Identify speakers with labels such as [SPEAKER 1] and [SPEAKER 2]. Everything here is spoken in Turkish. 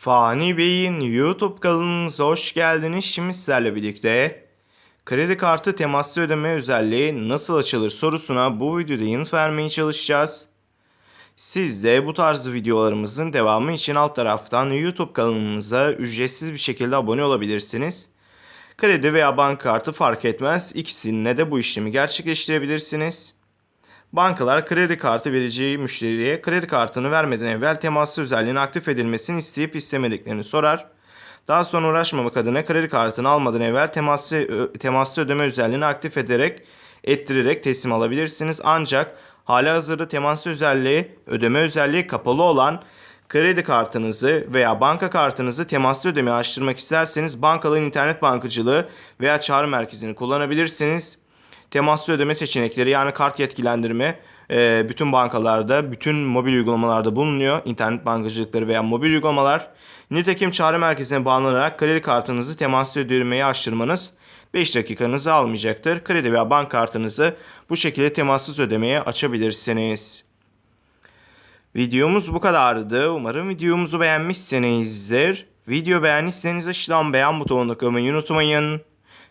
[SPEAKER 1] Fani Bey'in YouTube kanalımıza hoş geldiniz. Şimdi sizlerle birlikte kredi kartı temaslı ödeme özelliği nasıl açılır sorusuna bu videoda yanıt vermeye çalışacağız. Siz de bu tarz videolarımızın devamı için alt taraftan YouTube kanalımıza ücretsiz bir şekilde abone olabilirsiniz. Kredi veya banka kartı fark etmez. İkisinde de bu işlemi gerçekleştirebilirsiniz. Bankalar kredi kartı vereceği müşteriye kredi kartını vermeden evvel temaslı özelliğinin aktif edilmesini isteyip istemediklerini sorar. Daha sonra uğraşmamak adına kredi kartını almadan evvel temaslı, temaslı ödeme özelliğini aktif ederek ettirerek teslim alabilirsiniz. Ancak hala hazırda temaslı özelliği ödeme özelliği kapalı olan kredi kartınızı veya banka kartınızı temaslı ödemeye açtırmak isterseniz bankaların internet bankacılığı veya çağrı merkezini kullanabilirsiniz temaslı ödeme seçenekleri yani kart yetkilendirme e, bütün bankalarda, bütün mobil uygulamalarda bulunuyor. İnternet bankacılıkları veya mobil uygulamalar. Nitekim çağrı merkezine bağlanarak kredi kartınızı temaslı ödemeye açtırmanız 5 dakikanızı almayacaktır. Kredi veya bank kartınızı bu şekilde temassız ödemeye açabilirsiniz. Videomuz bu kadardı. Umarım videomuzu beğenmişsinizdir. Video beğendiyseniz aşağıdan beğen butonuna tıklamayı unutmayın.